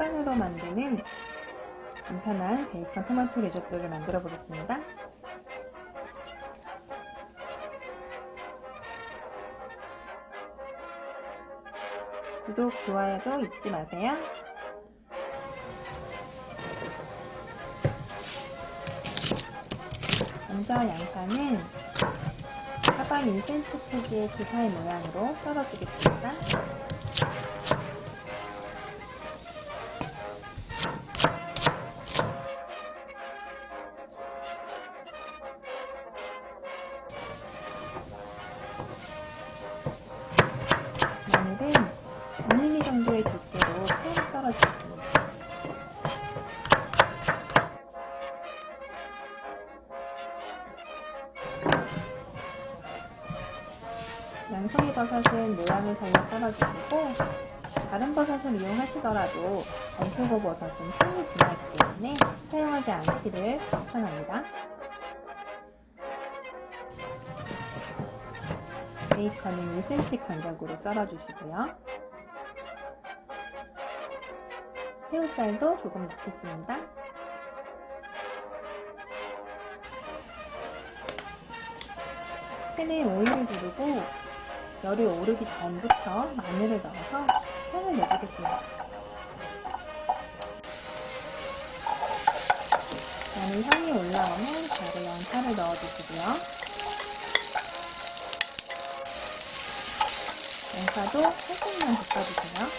햇반으로 만드는 간편한 베이컨 토마토 리조또를 만들어 보겠습니다. 구독, 좋아요도 잊지 마세요. 먼저 양파는 사방 1cm 크기의 주사위 모양으로 썰어주겠습니다. 마늘은 5mm 정도의 두께로 푹 썰어주겠습니다. 양송이 버섯은 모양을 살려 썰어주시고 다른 버섯을 이용하시더라도 건표고 버섯은 향이 진하기 때문에 사용하지 않기를 추천합니다. 베이컨은 1cm 간격으로 썰어주시고요. 새우살도 조금 넣겠습니다. 팬에 오일을 두르고 열이 오르기 전부터 마늘을 넣어서 향을 내주겠습니다. 마늘 향이 올라오면 바로 양파를 넣어주시고요. 양파도 살짝만 볶아주세요.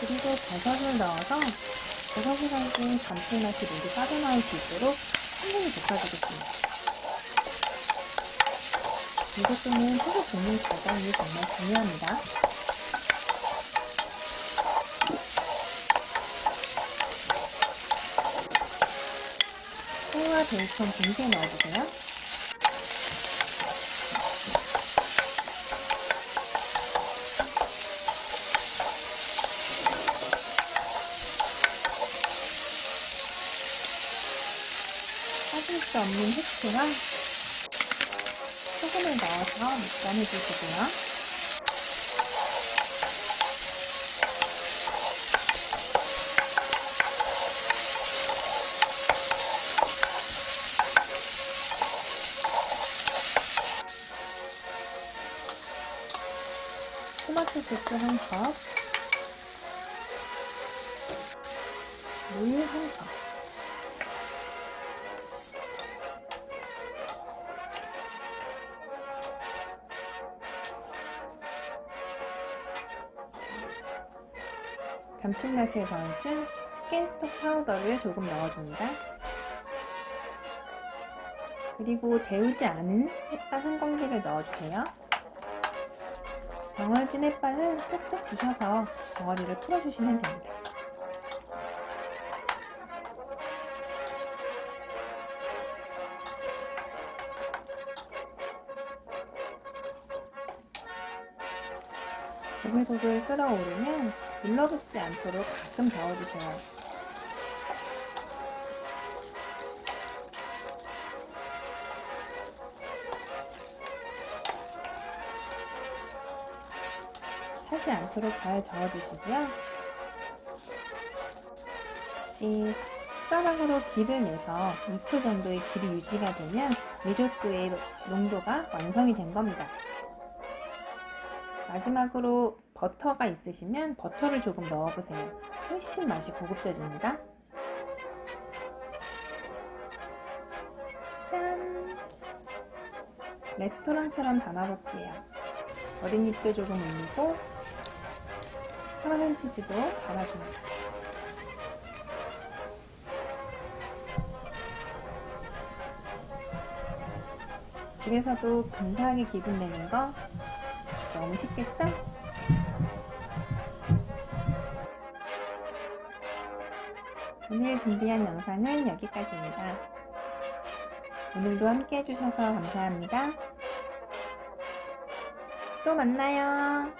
그리고 버섯을 넣어서 버섯이 가진 감칠맛이 모두 빠져나올 수 있도록 충분히 볶아주겠습니다. 이것도는 소금 볶는 과정이 정말 중요합니다. 새우와 베이컨 동시에 넣어주세요. 빠질 수 없는 후추와 소금을 넣어서 밑간해 주시고요. 토마토 소스 한 컵, 물한 컵, 감칠맛을 더해준 치킨 스톡 파우더를 조금 넣어줍니다. 그리고 데우지 않은 햇반 한 공기를 넣어주세요. 덩어진 햇반을 톡톡 부셔서 덩어리를 풀어주시면 됩니다. 보글보글 끓어오르면 눌러붙지 않도록 가끔 저어주세요. 타지 않도록 잘 저어주시고요. 숟가락으로 기를 내서 2초 정도의 길이 유지가 되면 리조또의 농도가 완성이 된 겁니다. 마지막으로 버터가 있으시면 버터를 조금 넣어보세요. 훨씬 맛이 고급져집니다. 짠! 레스토랑처럼 담아볼게요. 어린잎도 조금 올리고 파마산 치즈도 달아줍니다. 집에서도 근사하게 기분 내는 거 너무 쉽겠죠? 오늘 준비한 영상은 여기까지입니다. 오늘도 함께 해주셔서 감사합니다. 또 만나요.